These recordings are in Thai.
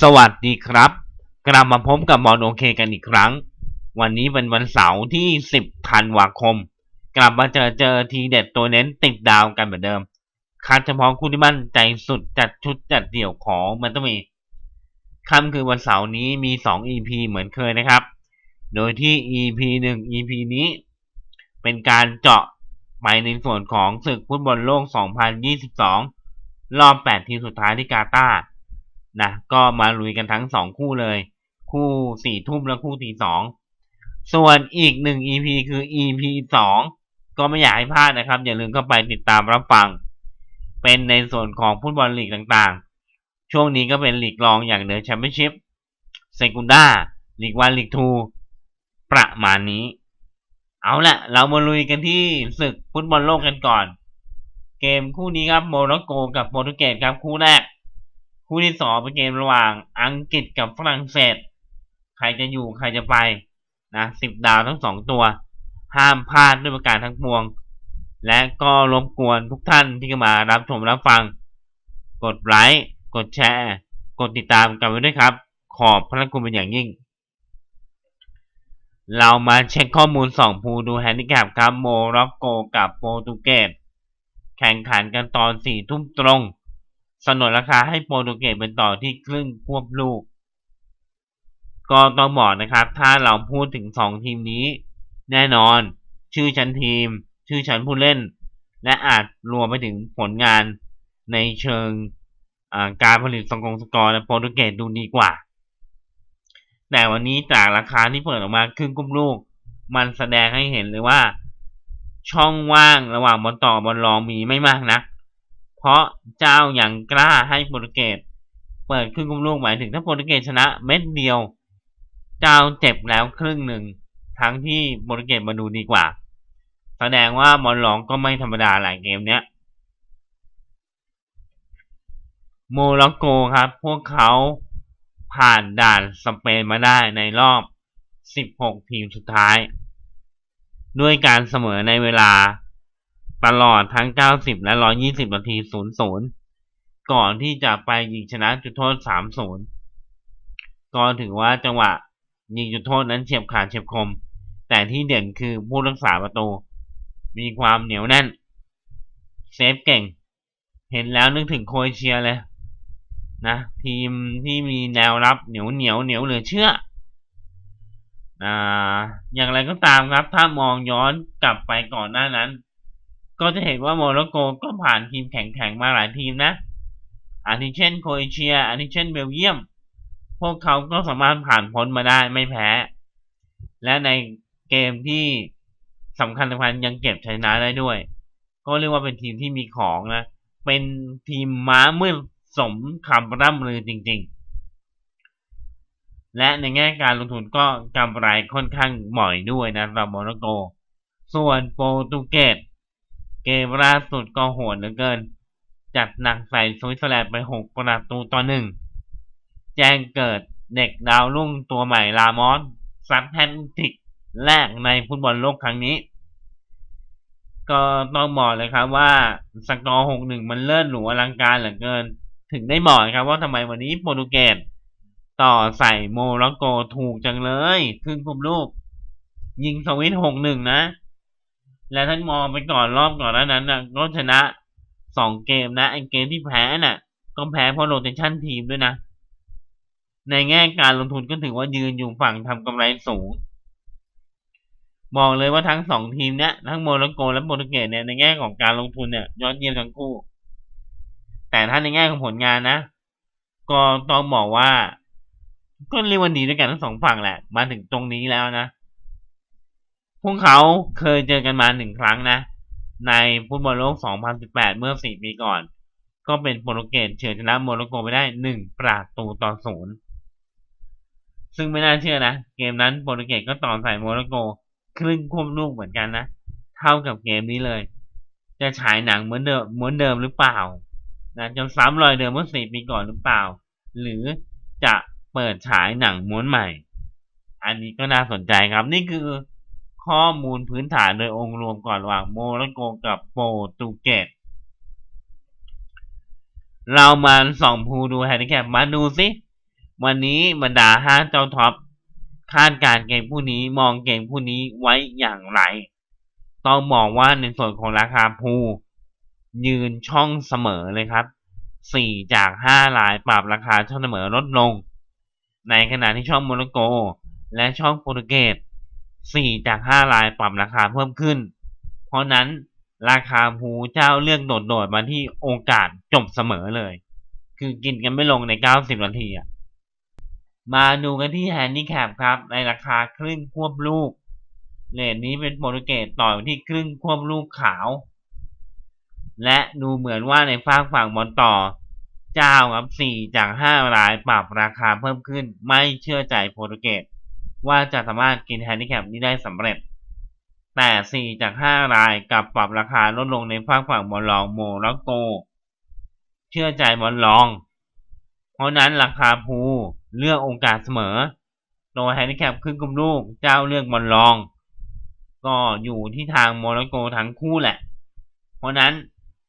สวัสดีครับ กลับมาพบกับบอลโอเคกันอีกครั้ง วันนี้เป็นวันเสาร์ที่ 10ธันวาคม กลับมาเจอเจอทีเด็ดตัวเน้นติดดาวกันเหมือนเดิมคัดเฉพาะคู่ที่มั่นใจสุดจัดชุดจัดเดี่ยวของมันต้องมีค่ำคือวันเสาร์นี้มี 2 EP เหมือนเคยนะครับ โดยที่ EP 1 EP นี้ เป็นการเจาะไปในส่วนของศึกฟุตบอลโลก 2022 รอบ 8 ทีมสุดท้ายที่กาตาร์ นะก็มาลุยกันทั้งสองคู่เลย คู่สี่ทุ่มและคู่ตีสองส่วนอีกหนึ่ง EP คือ EP สองก็ไม่อยากให้พลาดนะครับ อย่าลืมเข้าไปติดตามรับฟัง เป็นในส่วนของฟุตบอลลีกต่างๆ ช่วงนี้ก็เป็นลีกรองอย่างเดอแชมเปี้ยนชิพเซกุนดาลีกวันลีกทูประมาณนี้ เอาละเรามาลุยกันที่ศึกฟุตบอลโลกกันก่อน เกมคู่นี้ครับโมร็อกโกกับโปรตุเกสครับคู่แรก คู่ที่สองเป็นเกมระหว่างอังกฤษกับฝรั่งเศส ใครจะอยู่ใครจะไปนะสิบดาวทั้งสองตัว ห้ามพลาดด้วยประการทั้งปวง และก็รบกวนทุกท่านที่เข้ามารับชมรับฟัง กดไลค์กดแชร์ กดติดตามกันไว้ด้วยครับ ขอบพระคุณเป็นอย่างยิ่ง เรามาเช็คข้อมูลสองภูดูแฮนดิแคปครับโมร็อกโกกับโปรตุเกสแข่งขันกันตอนสี่ทุ่มตรง สนนราคาให้โปรตุเกสเป็นต่อที่ครึ่งควบลูก ก็ต้องบอกนะครับ ถ้าเราพูดถึงสองทีมนี้ แน่นอน ชื่อชั้นทีม ชื่อชั้นผู้เล่น และอาจรวมไปถึงผลงานในเชิงการผลิตสกงสกอร์และโปรตุเกสดูดีกว่า แต่วันนี้จากราคาที่เปิดออกมาครึ่งกุ้มลูก มันแสดงให้เห็นเลยว่า ช่องว่างระหว่างบอลต่อบอลรองมีไม่มากนะ เพราะเจ้าอย่างกล้าให้โปรตุเกสเปิดครึ่งกุมลูกหมายถึงถ้าโปรตุเกสชนะเม็ดเดียว เจ้าเจ็บแล้วครึ่งหนึ่งทั้งที่โปรตุเกสมาดูดีกว่า แสดงว่าบอลองก็ไม่ธรรมดาหลายเกมเนี้ยโมร็อกโกครับ พวกเขาผ่านด่านสเปนมาได้ในรอบ 16 ทีมสุดท้าย ด้วยการเสมอในเวลา ตลอดทั้ง 90 และ 120 นาที 0-0 ก่อนที่จะไปยิงชนะจุดโทษ 3-0 ก็ถือว่าจังหวะยิงจุดโทษนั้นเฉียบขาดเฉียบคม แต่ที่เด่นคือผู้รักษาประตู มีความเหนียวแน่น เซฟเก่ง เห็นแล้วนึกถึงโครเอเชียเลยนะทีมที่มีแนวรับเหนียวเหนียวเหนียวเหลือเชื่ออ่าอย่างไรก็ตามครับ ถ้ามองย้อนกลับไปก่อนหน้านั้น ก็จะเห็นว่าโมร็อกโกก็ผ่านทีมแข็งๆมาหลายทีมนะอาทิเช่นโครเอเชียอาทิเช่นเบลเยียม พวกเขาก็สามารถผ่านพ้นมาได้ไม่แพ้ และในเกมที่สำคัญสำคัญยังเก็บชนะได้ด้วย ก็เรียกว่าเป็นทีมที่มีของนะ เป็นทีมม้ามืดสมคำร่ำลือจริงๆ และในแง่การลงทุนก็กำไรค่อนข้างบ่อยด้วยนะสำหรับโมร็อกโก ส่วนโปรตุเกส เกมล่าสุดก็โหดเหลือเกิน จัดหนักใส่สวิตเซอร์แลนด์ไป6ประตูต่อหนึ่ง แจ้งเกิดเด็กดาวรุ่งตัวใหม่ลามอสซัดแฮนติกแรกในฟุตบอลโลกครั้งนี้ ก็ต้องบอกเลยครับว่าสกอร์6-1มันเลิศหรูอลังการเหลือเกิน ถึงได้บอกครับว่าทำไมวันนี้โปรตุเกสต่อใส่โมร็อกโกถูกจังเลยครึ่งคุมลูก ยิงสวิตหกหนึ่งนะ และท่านมองไปก่อนรอบก่อนนั้นนะก็ชนะสองเกมนะไอเกมที่แพ้น่ะ ก็แพ้เพราะโรเตชันทีมด้วยนะ ในแง่การลงทุนก็ถือว่ายืนอยู่ฝั่งทำกำไรสูงบอกเลยว่าทั้งสองทีมเนี้ยทั้งโมร็อกโกและโปรตุเกสเนี่ยในแง่ของการลงทุนเนี่ยยอดเยี่ยมทั้งคู่ แต่ถ้าในแง่ของผลงานนะ ก็ต้องบอกว่า ก็เรียกว่าดีด้วยกันทั้งสองฝั่งแหละ มาถึงตรงนี้แล้วนะ พวกเขาเคยเจอกันมาหนึ่งครั้งนะ ในฟุตบอลโลก 2018 เมื่อ 4 ปีก่อน ก็เป็นโปรตุเกสเฉือนชนะโมร็อกโกไปได้ 1 ประตูต่อศูนย์ซึ่งไม่น่าเชื่อนะ เกมนั้นโปรตุเกสก็ต่อใส่โมร็อกโก ครึ่งควบลูกเหมือนกันนะ เท่ากับเกมนี้เลย จะฉายหนังเหมือนเดิมเหมือนเดิมหรือเปล่านะจะซ้ำรอยเดิมเมื่อสี่ปีก่อนหรือเปล่า หรือจะเปิดฉายหนังม้วนใหม่ อันนี้ก็น่าสนใจครับนี่คือ ข้อมูลพื้นฐานโดยองค์รวมก่อนระหว่างโมร็อกโกกับโปรตุเกสเรามาส่องภูดูแฮนดิแคปมาดูสิ วันนี้บรรดาห้าเจ้าท็อปคาดการเกมผู้นี้มองเกมผู้นี้ไว้อย่างไร ต้องบอกว่าในส่วนของราคาภูยืนช่องเสมอเลยครับ 4 จาก 5 ลายปรับราคาช่องเสมอลดลง ในขณะที่ช่องโมร็อกโก และช่องโปรตุเกส 4 จาก5ลายปรับราคาเพิ่มขึ้น เพราะนั้นราคาภูเจ้าเลือกโดดๆมาที่โอกาสจบเสมอเลย คือกินกันไม่ลงใน 90 นาทีอะมาดูกันที่แฮนดี้แคปครับ ในราคาครึ่งควบลูกเลนนี้เป็นโปรตุเกสต่อที่ครึ่งควบลูกขาว และดูเหมือนว่าในฝั่งฝั่งบอลต่อ เจ้าครับ4จาก5รายปรับราคาเพิ่มขึ้น ไม่เชื่อใจโปรตุเกส ว่าจะสามารถกินแฮนดี้แคปนี้ได้สำเร็จ แต่ 4 จาก 5 รายกับปรับราคาลดลงในฝั่งฝั่งบอลลองโมร็อกโก เชื่อใจบอลลอง เพราะนั้นราคาภูเลือกโอกาสเสมอ โดยแฮนดิแคปขึ้นกุมลูกเจ้าเลือกบอลรอง ก็อยู่ที่ทางโมร็อกโกทั้งคู่แหละ เพราะนั้น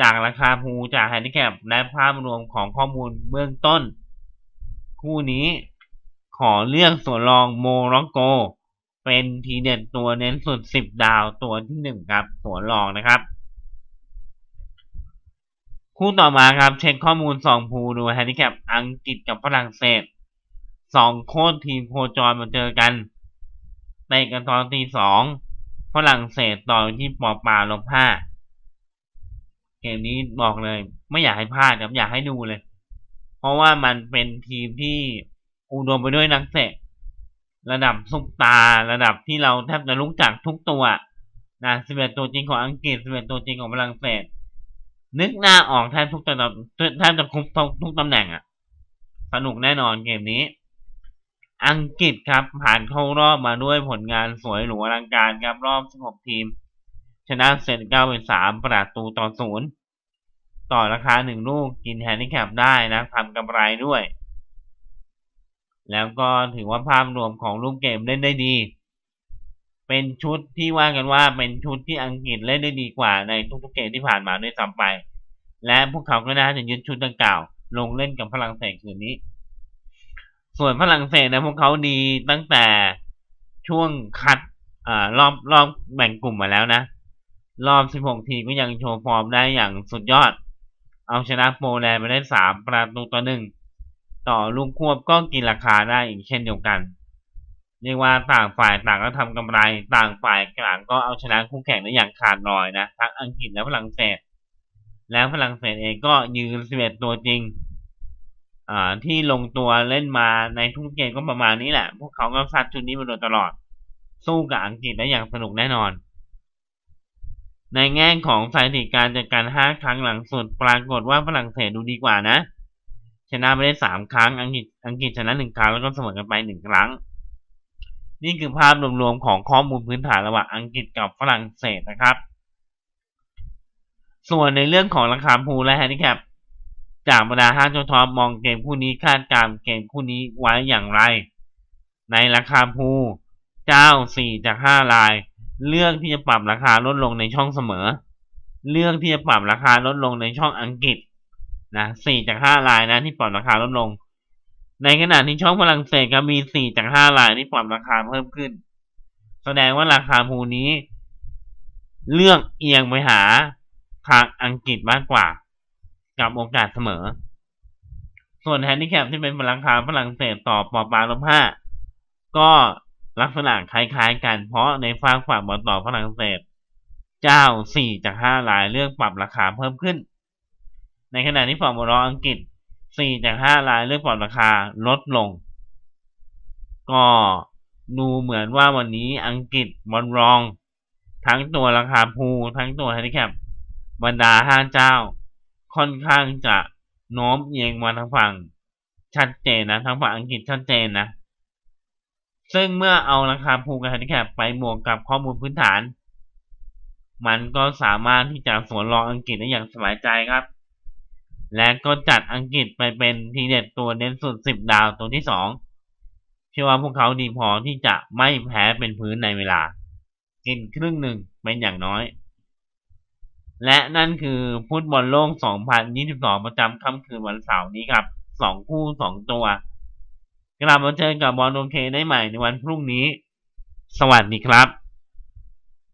จากราคาภูจากแฮนดิแคปและภาพรวมของข้อมูลเบื้องต้น คู่นี้ ขอเลือกส่วนรองโมร็อกโก เป็นทีเด็ดตัวเน้นสุด10ดาวตัวที่1ครับส่วนรองนะครับ คู่ต่อมาครับ เช็คข้อมูล2ภูดูแฮนดิแคปอังกฤษกับฝรั่งเศสสองโค้ชทีมโคจรมาเจอกันเตะกันตอนตีสองฝรั่งเศสต่อที่ปอปาลบห้าเกมนี้บอกเลย ไม่อยากให้พลาดครับอยากให้ดูเลย เพราะว่ามันเป็นทีมที่ อุดมไปด้วยนักเตะระดับซุปตาระดับที่เราแทบจะรู้จักทุกตัวนะสิบเอ็ดตัวจริงของอังกฤษสิบเอ็ดตัวจริงของฝรั่งเศส นึกหน้าออกแทบทุกตำแหน่งแทบจะคุมทุกตำแหน่งอะสนุกแน่นอนเกมนี้ อังกฤษครับ ผ่านเข้ารอบมาด้วยผลงานสวยหรูอลังการครับรอบ 16 ทีม ชนะเซนเก้าเป็น3ประตูต่อศูนย์ต่อราคา1ลูกกินแฮนดิแคปได้นะทำกำไรด้วย แล้วก็ถือว่าภาพรวมของลูกเกมเล่นได้ดี เป็นชุดที่ว่ากันว่าเป็นชุดที่อังกฤษเล่นได้ดีกว่าในทุกๆเกมที่ผ่านมาด้วยซ้ำไป และพวกเขาก็น่าจะยึดชุดดังกล่าว ลงเล่นกับฝรั่งเศสคืนนี้ ส่วนฝรั่งเศสนะพวกเขาดีตั้งแต่ช่วงคัดอรอบรอบแบ่งกลุ่มมาแล้วนะ รอบ 16 ทีก็ยังโชว์ฟอร์มได้อย่างสุดยอด เอาชนะโปแลนด์ไปได้ 3 ประตูต่อหนึ่ง ต่อลูกควบก็กินราคาได้อีกเช่นเดียวกัน เรียกว่าต่างฝ่ายต่างก็ทำกำไร ต่างฝ่ายกลางก็เอาชนะคู่แข่งได้อย่างขาดลอยนะทั้งอังกฤษและฝรั่งเศส แล้วฝรั่งเศสเองก็ยืน11ตัวจริงอ่าที่ลงตัวเล่นมาในทุกเกมก็ประมาณนี้แหละ พวกเขาก็ซัดชุดนี้มาโดยตลอด สู้กับอังกฤษได้อย่างสนุกแน่นอน ในแง่ของสถิติการจัดการ5ครั้งหลังสุดปรากฏว่าฝรั่งเศสดูดีกว่านะ ชนะไปได้3ครั้ง อังกฤษ อังกฤษชนะ1ครั้งแล้วก็เสมอกันไป1ครั้ง นี่คือภาพรวมๆของข้อมูลพื้นฐานระหว่างอังกฤษกับฝรั่งเศสนะครับ ส่วนในเรื่องของราคาพูและแฮนดิแคปจากบรรดาห้างจ้าทอมมองเกมคู่นี้คาดการเกมคู่นี้ไว้อย่างไร ในราคาภูเจ้าสี่จากห้าลาย เลือกที่จะปรับราคาลดลงในช่องเสมอ เลือกที่จะปรับราคาลดลงในช่องอังกฤษ นะสี่จากห้าลายนะที่ปรับราคาลดลง ในขณะที่ช่องฝรั่งเศสก็มีสี่จากห้าลายที่ปรับราคาเพิ่มขึ้น แสดงว่าราคาภูนี้ เลือกเอียงไปหาทางอังกฤษมากกว่า กับโอกาสเสมอ ส่วนแฮนดิแคปที่เป็นพลังคาฝรั่งเศสต่อปอปาลบห้าก็ลักษณะคล้ายๆกันเพราะในฝั่งฝั่งบอลต่อฝรั่งเศส เจ้า4จาก5ลายเลือกปรับราคาเพิ่มขึ้น ในขณะที่ฝั่งบอลอังกฤษ4จาก5ลายเลือกปรับราคาลดลง ก็ดูเหมือนว่าวันนี้อังกฤษบอลรอง ทั้งตัวราคาภูทั้งตัวแฮนดิแคปบรรดาห้าเจ้า ค่อนข้างจะโน้มเอียงมาทางฝั่งชัดเจนนะทางฝั่งอังกฤษชัดเจนนะ ซึ่งเมื่อเอาราคาภูกับแฮนดิแคปไปบวกกับข้อมูลพื้นฐาน มันก็สามารถที่จะสวนรองอังกฤษได้อย่างสบายใจครับ และก็จัดอังกฤษไปเป็นทีเด็ดตัวเน้นสุด 10 ดาวตัวที่ 2 เชื่อว่าพวกเขาดีพอที่จะไม่แพ้เป็นพื้นในเวลา กินครึ่งหนึ่งเป็นอย่างน้อย และนั่นคือฟุตบอลโลก 2022 ประจำค่ำคืนวันเสาร์นี้ครับ 2 คู่ 2 ตัว กลับมาเจอกับบอลโอเคได้ใหม่ในวันพรุ่งนี้ สวัสดีครับ